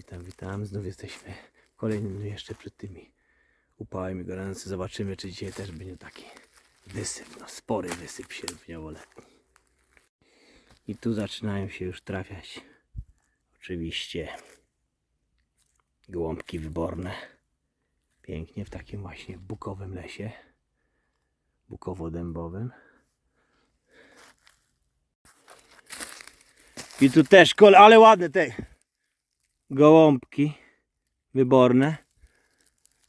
Witam, witam. Znów jesteśmy w kolejnym dniu jeszcze przed tymi upałami gorący. Zobaczymy, czy dzisiaj też będzie taki wysyp, no spory wysyp sierpniowo-letni. I tu zaczynają się już trafiać oczywiście gołąbki wyborne. Pięknie w takim właśnie bukowym lesie. Bukowo-dębowym. I tu też kol, ale ładne te gołąbki wyborne.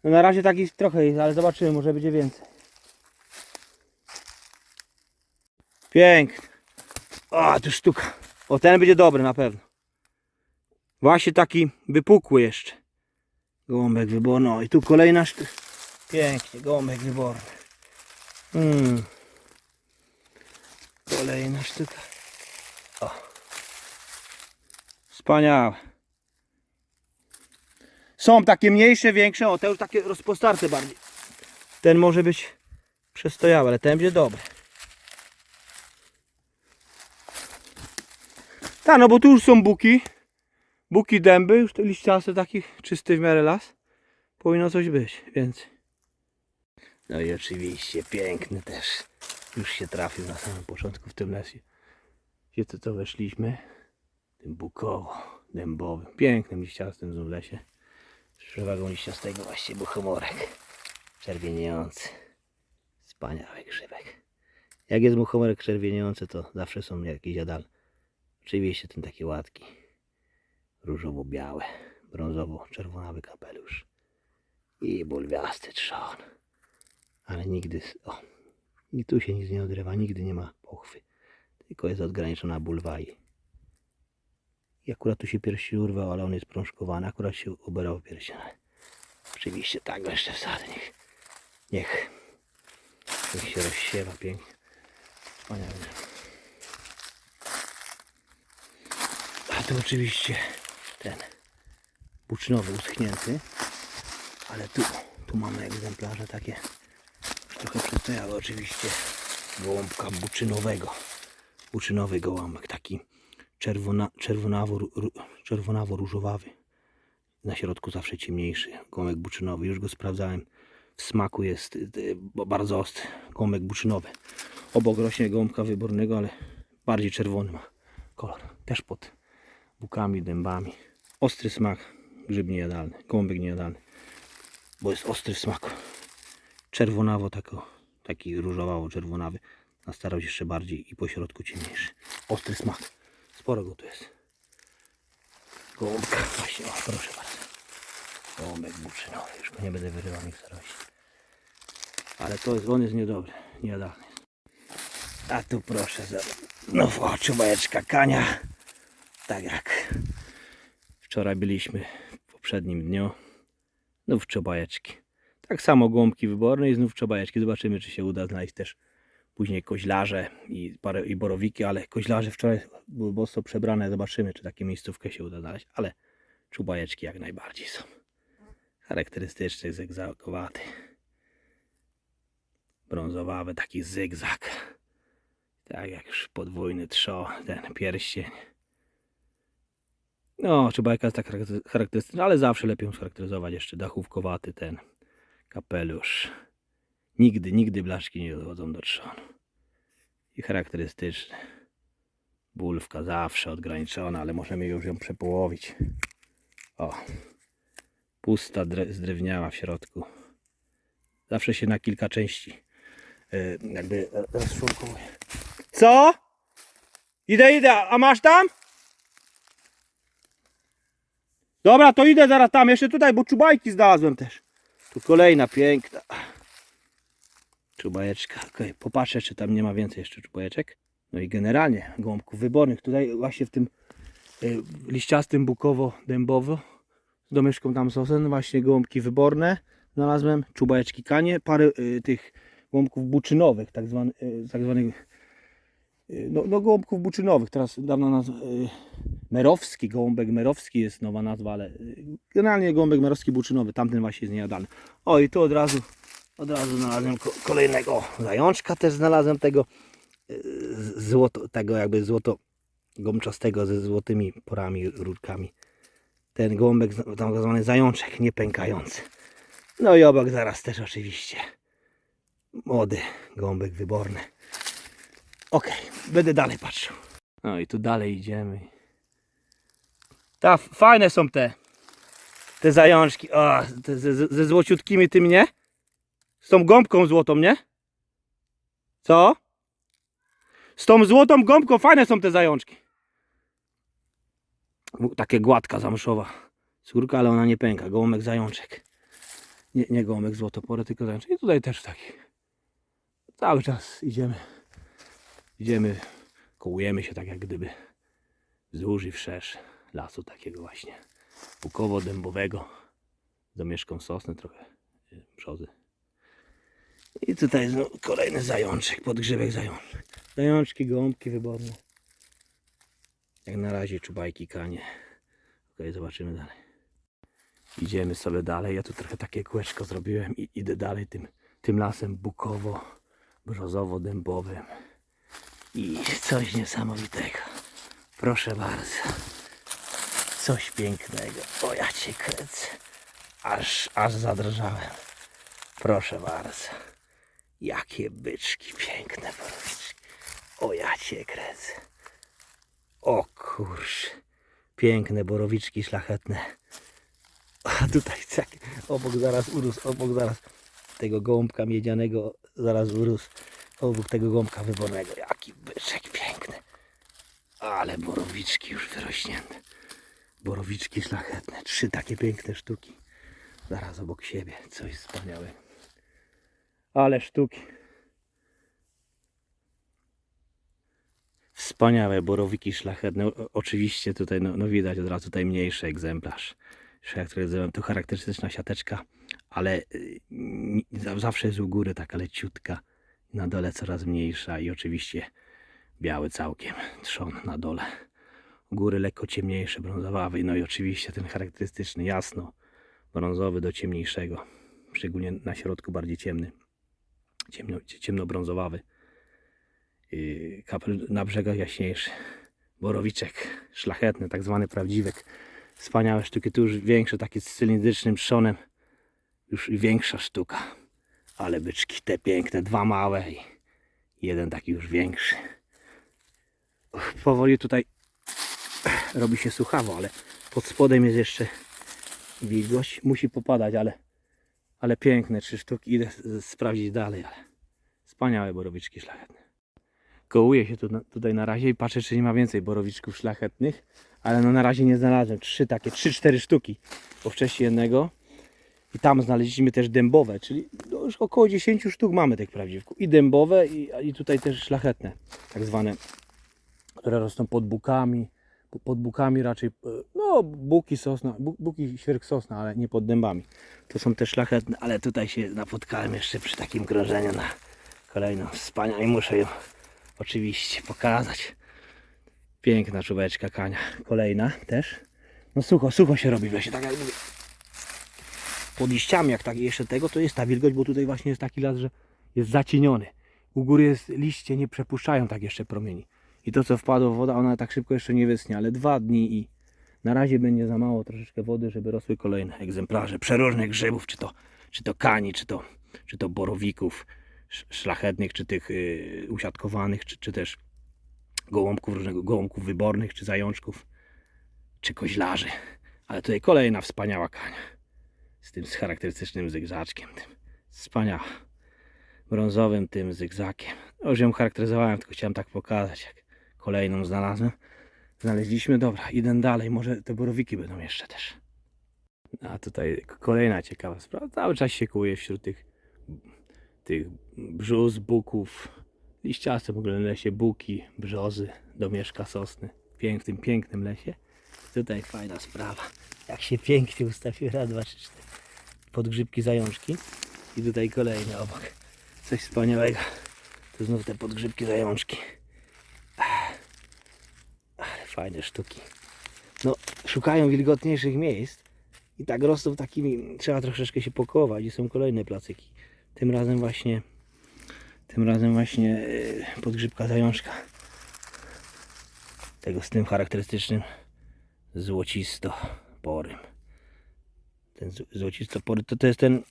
No na razie takich trochę jest, ale zobaczymy, może będzie więcej. Piękny. O, tu sztuka. O, ten będzie dobry na pewno. Właśnie taki wypukły jeszcze. Gołąbek wyborny. O, i tu kolejna sztuka. Pięknie, gołąbek wyborny. Mm. Kolejna sztuka. O. Wspaniałe. Są takie mniejsze, większe, o te już takie rozpostarte bardziej. Ten może być przestojały, ale ten będzie dobry. Tak, no bo tu już są buki. Buki dęby, już te liściaste takich czysty w miarę las. Powinno coś być, więc. No i oczywiście piękny też. Już się trafił na samym początku w tym lesie. Gdzie to, to weszliśmy? Tym bukowo, dębowym, pięknym liściastym lesie. Z przewagą liściastego właśnie muchomorek. Czerwieniejący. Wspaniały grzybek. Jak jest muchomorek czerwieniejący, to zawsze są jakieś jadalne. Oczywiście ten taki łatki. Różowo-biały, brązowo-czerwonawy kapelusz. I bulwiasty trzon. Ale nigdy, o, i tu się nic nie odrywa, nigdy nie ma pochwy. Tylko jest odgraniczona bulwa i i akurat tu się piersi urwał, ale on jest prążkowany. Akurat się uberał piersi. ale Oczywiście tak go jeszcze wsadzę. Niech, niech, niech się rozsiewa pięknie. Wspaniale. A tu oczywiście ten bucznowy uschnięty. Ale tu, tu mamy egzemplarze takie już trochę przystojały oczywiście gołąbka buczynowego. Buczynowy gołąbek taki czerwona, czerwonawo, czerwonawo-różowawy. Na środku zawsze ciemniejszy. Gołąbek buczynowy. Już go sprawdzałem. W smaku jest y, y, bardzo ostry. Gołąbek buczynowy. Obok rośnie gołąbka wybornego, ale bardziej czerwony ma kolor. Też pod bukami, dębami. Ostry smak. Grzyb niejadalny. Gołąbek niejadalny. Bo jest ostry w smaku. Czerwonawo tako, taki różowawo-czerwonawy. Na starość jeszcze bardziej i po środku ciemniejszy. Ostry smak. Sporo go tu jest. Gołąbka, właśnie, o, proszę bardzo. Gołąbek buczynowy, już go nie będę wyrywał nie w starości. Ale to jest, on jest niedobry, niejadalny. A tu proszę, no o, czubajeczka kania. Tak jak wczoraj byliśmy w poprzednim dniu. Znów czubajeczki. Tak samo gołąbki wyborne i znów czubajeczki. Zobaczymy, czy się uda znaleźć też później koźlarze i, parę, i borowiki, ale koźlarze wczoraj były mocno przebrane. Zobaczymy, czy takie miejscówkę się uda znaleźć, ale czubajeczki jak najbardziej są. Charakterystyczny, zygzakowaty. Brązowawy, taki zygzak. Tak jak już podwójny trzo, ten pierścień. No, czubajka jest tak charaktery- charakterystyczna, ale zawsze lepiej ją scharakteryzować jeszcze dachówkowaty ten kapelusz. Nigdy, nigdy blaszki nie dochodzą do trzonu. I charakterystyczny. Bulwka zawsze odgraniczona, ale możemy już ją przepołowić. O. Pusta, dre, zdrewniała w środku. Zawsze się na kilka części yy, jakby rozczłonkowuje. Co? Idę, idę. A masz tam? Dobra, to idę zaraz tam. Jeszcze tutaj, bo czubajki znalazłem też. Tu kolejna piękna. Czubajeczka. Okej, popatrzę, czy tam nie ma więcej jeszcze czubajeczek. No i generalnie gołąbków wybornych. Tutaj właśnie w tym y, liściastym bukowo-dębowo z domieszką tam sosen właśnie gołąbki wyborne. Znalazłem czubajeczki kanie, parę y, tych gołąbków buczynowych, tak, zwany, y, tak zwanych y, no, no gołąbków buczynowych. Teraz dawna nazwa y, merowski, gołąbek merowski jest nowa nazwa, ale y, generalnie gołąbek merowski buczynowy, tamten właśnie jest niejadalny. O i tu od razu od razu znalazłem ko- kolejnego zajączka, też znalazłem tego z- złoto, tego jakby złoto gąbczastego ze złotymi porami, rurkami. ten gołąbek, tak zwany zajączek, nie pękający. No i obok zaraz też oczywiście młody gołąbek wyborny. Okej, będę dalej patrzył. No i tu dalej idziemy. Ta, fajne są te, te zajączki. O, te, ze- ze złociutkimi tym, nie? Z tą gąbką złotą, nie? Co? Z tą złotą gąbką fajne są te zajączki. Takie gładka zamszowa. Skórka, ale ona nie pęka. Gołąbek zajączek. Nie, nie gołąbek złotopory, tylko zajączek. I tutaj też taki. Cały czas idziemy. Idziemy, kołujemy się tak jak gdyby wzdłuż i wszerz lasu takiego właśnie bukowo-dębowego. Zamieszką sosny, trochę y, brzozy. I tutaj znowu kolejny zajączek, podgrzewek zajączek. Zajączki, gołąbki wyborne. Jak na razie czubajki, kanie. Ok, zobaczymy dalej. Idziemy sobie dalej. Ja tu trochę takie kółeczko zrobiłem i idę dalej tym, tym lasem bukowo, brzozowo-dębowym. I coś niesamowitego. Proszę bardzo. Coś pięknego. O ja cię kręcę. Aż, aż zadrżałem. Proszę bardzo. Jakie byczki piękne borowiczki. O ja cię kręcę. O kurz. Piękne borowiczki szlachetne. A tutaj tak, obok zaraz urósł, obok zaraz tego gołąbka miedzianego zaraz urósł. Obok tego gołąbka wybornego. Jaki byczek piękny. Ale borowiczki już wyrośnięte. Borowiczki szlachetne. Trzy takie piękne sztuki. Zaraz obok siebie. Coś wspaniałego. Ale sztuki. Wspaniałe borowiki szlachetne. Oczywiście tutaj no, no widać od razu tutaj mniejszy egzemplarz. To charakterystyczna siateczka, ale y, zawsze jest u góry taka leciutka. Na dole coraz mniejsza i oczywiście biały całkiem trzon na dole. U góry lekko ciemniejszy, brązowawy. No i oczywiście ten charakterystyczny jasno brązowy do ciemniejszego. Szczególnie na środku bardziej ciemny. Ciemno, ciemnobrązowawy. Yy, kapel na brzegach jaśniejszy. Borowiczek szlachetny, tak zwany prawdziwek. Wspaniałe sztuki, tu już większe, takie z cylindrycznym trzonem. Już większa sztuka. Ale byczki te piękne, dwa małe i jeden taki już większy. Uch, Powoli tutaj robi się suchawo, ale pod spodem jest jeszcze wilgoć. Musi popadać, ale, ale piękne trzy sztuki. Idę sprawdzić dalej, ale wspaniałe borowiczki szlachetne. Kołuję się tu, tutaj na razie i patrzę, czy nie ma więcej borowiczków szlachetnych, ale no na razie nie znalazłem. Trzy takie, trzy, cztery sztuki, bo wcześniej jednego. I tam znaleźliśmy też dębowe, czyli no już około 10 sztuk mamy tych prawdziwków. I dębowe, i, i tutaj też szlachetne, tak zwane, które rosną pod bukami. Po- Pod bukami raczej, e, no buki sosna, bu- buki świerk sosna, ale nie pod dębami. To są te szlachetne, ale tutaj się napotkałem jeszcze przy takim krążeniu na kolejną wspaniałą i muszę ją oczywiście pokazać. Piękna czubeczka kania. Kolejna też. No sucho, sucho się robi w lesie, tak jak mówię pod liściami, jak tak jeszcze tego, to jest ta wilgoć, bo tutaj właśnie jest taki las, że jest zacieniony. U góry jest liście, nie przepuszczają tak jeszcze promieni. I to co wpadło woda, ona tak szybko jeszcze nie wysnie, ale dwa dni i na razie będzie za mało troszeczkę wody, żeby rosły kolejne egzemplarze przeróżnych grzybów, czy to, czy to kani, czy to, czy to borowików sz- szlachetnych, czy tych yy, usiadkowanych, czy, czy też gołąbków różnego, gołąbków wybornych, czy zajączków, czy koźlarzy. Ale tutaj kolejna wspaniała kania z tym z charakterystycznym zygzaczkiem. Tym. Wspaniała. Brązowym tym zygzakiem. Już ją charakteryzowałem, tylko chciałem tak pokazać, jak kolejną znalazłem. Znaleźliśmy, dobra, idę dalej, może te borowiki będą jeszcze też. A tutaj kolejna ciekawa sprawa. Cały czas się kłuje wśród tych, tych brzus, buków, liściaste w ogóle lesie, buki, brzozy, domieszka sosny. Pięk, w tym pięknym lesie. Tutaj fajna sprawa. Jak się pięknie ustawiły, raz, dwa, trzy, cztery. Podgrzybki zajączki. I tutaj kolejny obok. Coś wspaniałego. Tu znów te podgrzybki zajączki. Fajne sztuki. No, szukają wilgotniejszych miejsc. I tak rosną takimi, trzeba troszeczkę się pokować. I są kolejne placyki. Tym razem właśnie, tym razem właśnie e, podgrzybka zajączka. Tego z tym charakterystycznym złocisto porym. Ten z- złocistopory to, to jest ten.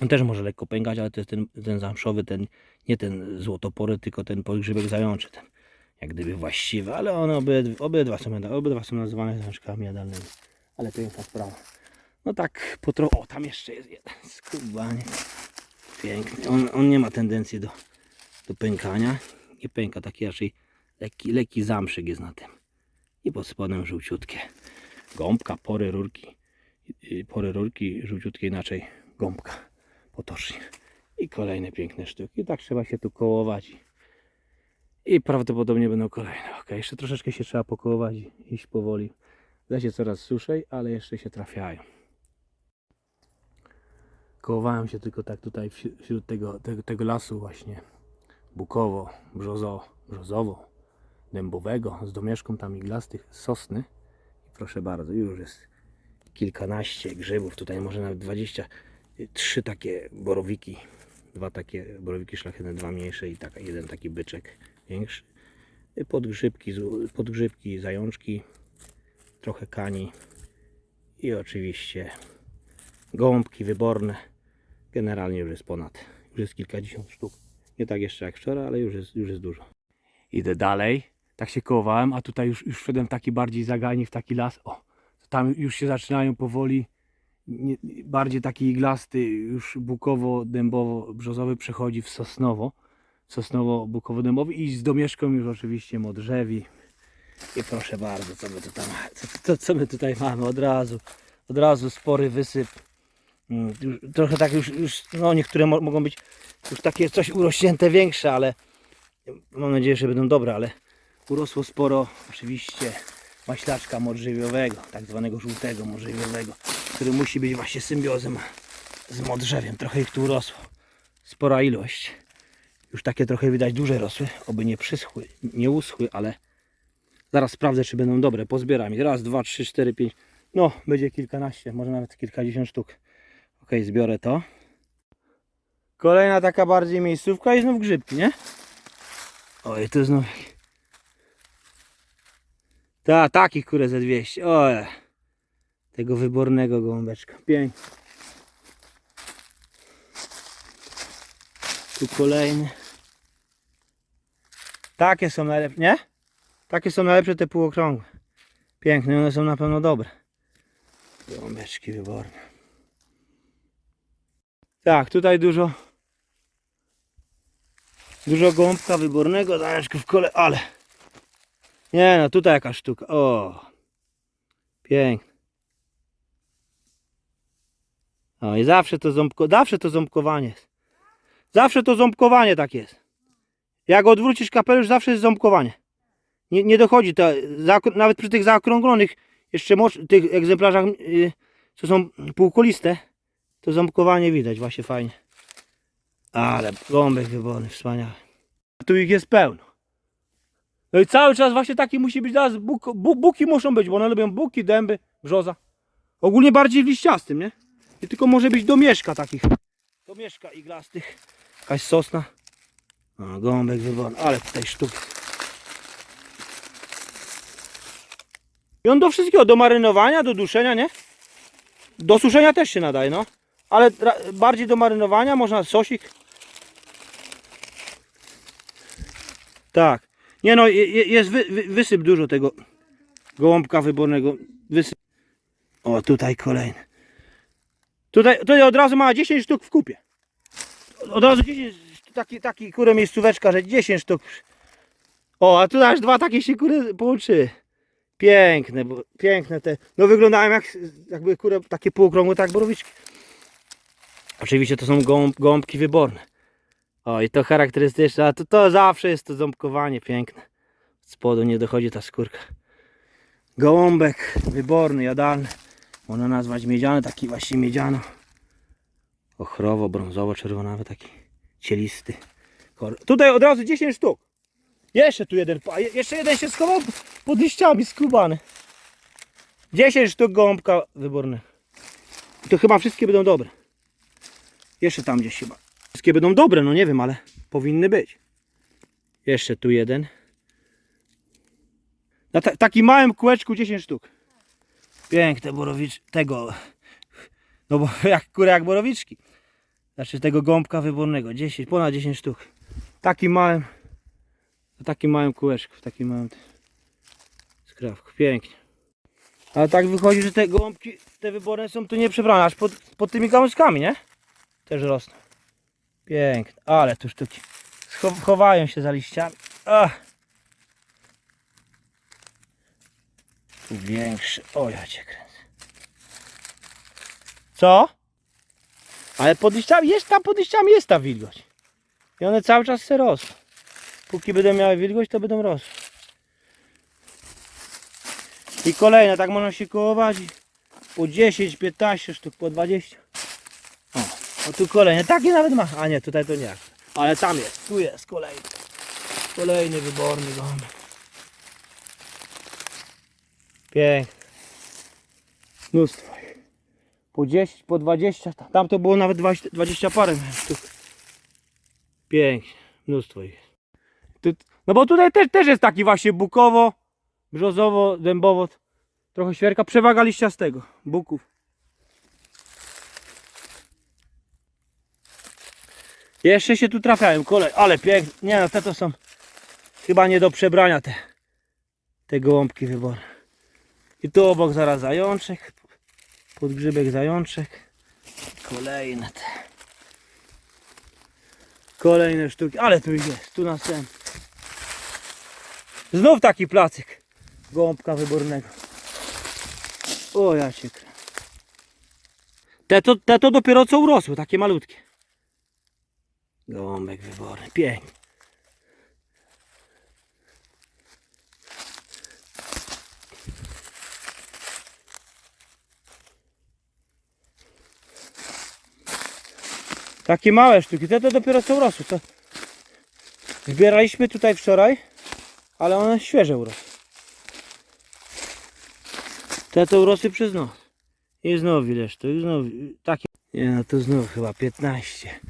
On też może lekko pękać, ale to jest ten, ten zamszowy, ten, nie ten złotopory, tylko ten podgrzybek zajączy. Ten, jak gdyby właściwy, ale one obydwa, obydwa, są, obydwa są nazywane zajączkami jadalnymi. Ale to jest sprawa. No tak po. O, tam jeszcze jest jeden. Skubaniec. Piękny. On, on nie ma tendencji do, do pękania. Nie pęka, taki raczej lekki, lekki zamszyk jest na tym. I pod spodem żółciutkie. Gąbka, pory rurki. Pory rurki żółciutkie, inaczej gąbka potocznie. I kolejne piękne sztuki. Tak trzeba się tu kołować. I, prawdopodobnie będą kolejne. Ok, jeszcze troszeczkę się trzeba pokołować iść powoli. W lesie coraz suszej, ale jeszcze się trafiają. Kołowałem się tylko tak tutaj wśród tego, tego, tego lasu właśnie bukowo, brzozo, brzozowo, dębowego z domieszką tam iglastych sosny. I proszę bardzo, już jest kilkanaście grzybów, tutaj może nawet 20, trzy takie borowiki, dwa takie borowiki szlachetne, dwa mniejsze i taka, jeden taki byczek większy. Podgrzybki, z- podgrzybki, zajączki, trochę kani i oczywiście gąbki wyborne. Generalnie już jest ponad, już jest kilkadziesiąt sztuk. Nie tak jeszcze jak wczoraj, ale już jest, już jest dużo. Idę dalej, tak się kołowałem, a tutaj już, już wszedłem taki bardziej zagajnik, w taki las. O, tam już się zaczynają powoli, bardziej taki iglasty, już bukowo-dębowo-brzozowy przechodzi w sosnowo. Sosnowo-bukowo-dębowy i z domieszką już oczywiście modrzewi. I proszę bardzo, co my tutaj mamy, co, co, my tutaj mamy od razu, od razu spory wysyp. Mm, trochę tak już, już no niektóre mo mogą być już takie coś urośnięte większe, ale mam nadzieję, że będą dobre, ale urosło sporo oczywiście maślaczka modrzewiowego, tak zwanego żółtego modrzewiowego, który musi być właśnie symbiozem z modrzewiem. Trochę ich tu urosło. Spora ilość. Już takie trochę widać duże rosły, oby nie przyschły, nie uschły, ale zaraz sprawdzę, czy będą dobre. Pozbieram ich. Raz, dwa, trzy, cztery, pięć. No, będzie kilkanaście, może nawet kilkadziesiąt sztuk. Ok, zbiorę to. Kolejna taka bardziej miejscówka i znów grzybki, nie? Oj, to znów. Ta, takich kurę ze 200. Oj. Tego wybornego gołąbeczka. Pięknie. Tu kolejny. Takie są najlepsze, nie? Takie są najlepsze te półokrągłe. Piękne, one są na pewno dobre. Gołąbeczki wyborne. Tak, tutaj dużo dużo gąbka wybornego, zajączków w kole, ale nie no, tutaj jaka sztuka, o pięknie. O i zawsze to ząbko, zawsze to ząbkowanie. Zawsze to ząbkowanie tak jest. Jak odwrócisz kapelusz, zawsze jest ząbkowanie. Nie, nie dochodzi to, nawet przy tych zaokrąglonych, jeszcze tych egzemplarzach, y, co są półkoliste, to ząbkowanie widać właśnie fajnie. Ale gąbek wyborny, wspaniały. Tu ich jest pełno. No i cały czas właśnie taki musi być teraz, buk, bu, buki muszą być, bo one lubią buki, dęby, brzoza. Ogólnie bardziej w liściastym, nie? I tylko może być domieszka takich. Domieszka iglastych. Jakaś sosna. O, gąbek wyborny, ale tutaj sztuki. I on do wszystkiego, do marynowania, do duszenia, nie? Do suszenia też się nadaje, no. Ale bardziej do marynowania, można sosik. Tak. Nie no, je- je- jest wy, wy, wysyp dużo tego gołąbka wybornego. Wysyp. O, tutaj kolejny. Tutaj, tutaj od razu ma 10 sztuk w kupie. Od razu 10, taki, taki kurę miejscóweczka, że 10 sztuk. O, a tu aż dwa takie się kury połączyły. Piękne, bo, piękne te. No wyglądają jak jakby kurę takie półokrągłe, tak borowiczki. Oczywiście to są gąb, gąbki wyborne. O i to charakterystyczne, a to, to zawsze jest to ząbkowanie piękne. Z spodu nie dochodzi ta skórka. Gołąbek wyborny, jadalny. Można nazwać miedziany, taki właśnie miedziano. Ochrowo, brązowo, czerwonawy, taki cielisty. Tutaj od razu 10 sztuk. Jeszcze tu jeden, jeszcze jeden się schował pod liściami skubany. 10 sztuk gołąbka wybornego. I to chyba wszystkie będą dobre. Jeszcze tam gdzieś chyba. Wszystkie będą dobre, no nie wiem, ale powinny być. Jeszcze tu jeden. Na ta, takim małym kółeczku 10 sztuk. Piękne borowicz, tego, no bo jak kura jak borowiczki. Znaczy tego gąbka wybornego, 10, ponad 10 sztuk. Takim małym, w takim małym kółeczku, w takim małym skrawku, pięknie. Ale tak wychodzi, że te gąbki, te wyborne są tu nieprzebrane, aż pod, pod tymi gałązkami, nie? Też rosną. Piękne, ale tu sztuki. Chowają się za liściami. Ach. Tu większy. O, ja cię kręcę. Co? Ale pod liściami, jest tam pod liściami jest ta wilgoć. I one cały czas se rosną. Póki będą miały wilgoć, to będą rosły. I kolejne, tak można się kołować. Po 10, 15 sztuk, po 20. O, o tu kolejne, takie nawet ma. A nie, tutaj to nie. Ale tam jest, tu jest kolejny. Kolejny wyborny gąbek. Piękny. Mnóstwo. Po 10, po 20, ta- tam to było nawet 20, 20 parę. Pięknie, mnóstwo ich. No bo tutaj też, też jest taki właśnie bukowo, brzozowo, dębowo, trochę świerka, przewaga liściastego, buków. Jeszcze się tu trafiają kolej, ale piękne, nie no te to są chyba nie do przebrania te, te gołąbki wyborne. I tu obok zaraz zajączek, podgrzybek zajączek. Kolejne te. Kolejne sztuki, ale tu jest, tu następny. Znów taki placyk gołąbka wybornego. O ja cię krę. Te to, te to dopiero co urosły, takie malutkie. Gołąbek wyborny, piękny. Takie małe sztuki, te to dopiero co urosły. To zbieraliśmy tutaj wczoraj, ale one świeże urosły. Te to urosły przez noc. I znowu ileż to, i znowu takie. Nie no to znów chyba 15.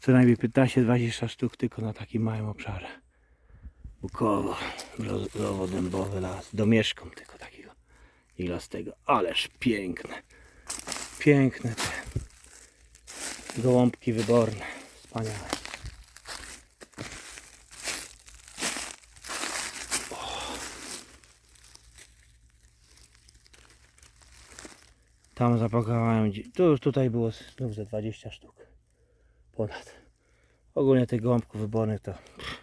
Co najmniej 15-20 sztuk tylko na takim małym obszarze. Bukowo, brzozowo, dębowy las. Domieszką tylko takiego iglastego. Ależ piękne. Piękne te gołąbki wyborne. Wspaniałe. Tam zapakowałem, tu tutaj było znów ze 20 sztuk. Ponad. Ogólnie tych gołąbków wybornych to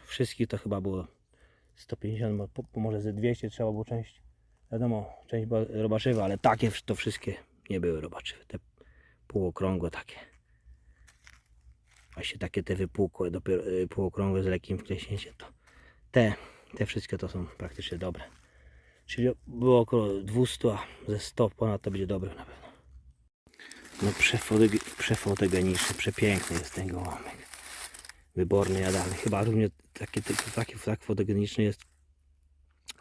wszystkich to chyba było 150, mo- po- może ze 200 trzeba było część. Wiadomo, część była robaczywa, ale takie to wszystkie nie były robaczywe. Te półokrągłe takie. Właśnie takie te wypukłe, dopiero y, półokrągłe z lekkim wkleśnięciem to te, te wszystkie to są praktycznie dobre. Czyli było około 200, a ze 100 ponad to będzie dobre na pewno. No przefotog- przefotogeniczny, przepiękny jest ten gołąbek. Wyborny, jadalny. Chyba równie taki, taki tak fotogeniczny jest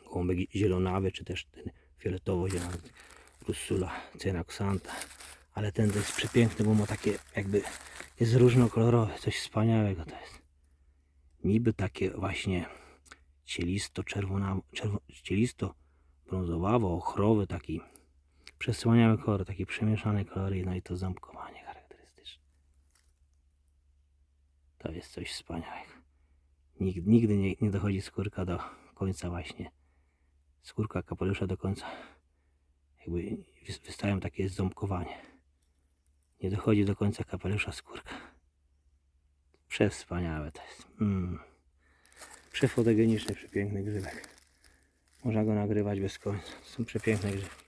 gołąbek zielonawy, czy też ten fioletowo-zielony Russula cenaxanta. Ale ten jest przepiękny, bo ma takie jakby jest różnokolorowy, coś wspaniałego to jest. Niby takie właśnie cielisto czerwona, czerwo, cielisto brązowawo, ochrowy, taki przesłaniały kolor, taki przemieszany kolory, no i to ząbkowanie charakterystyczne. To jest coś wspaniałego. Nigdy, nigdy nie, nie dochodzi skórka do końca właśnie. Skórka kapelusza do końca. Jakby wys- wystają takie ząbkowanie. Nie dochodzi do końca kapelusza skórka. Przewspaniałe to jest. Mm. Przefotogeniczny, przepiękny grzybek. Można go nagrywać bez końca. To są przepiękne grzybki.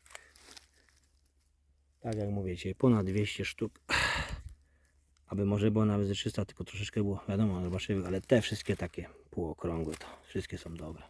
Tak jak mówię dzisiaj, ponad 200 sztuk. Aby może było nawet ze 300, tylko troszeczkę było, wiadomo, zobaczymy, ale te wszystkie takie półokrągłe to wszystkie są dobre.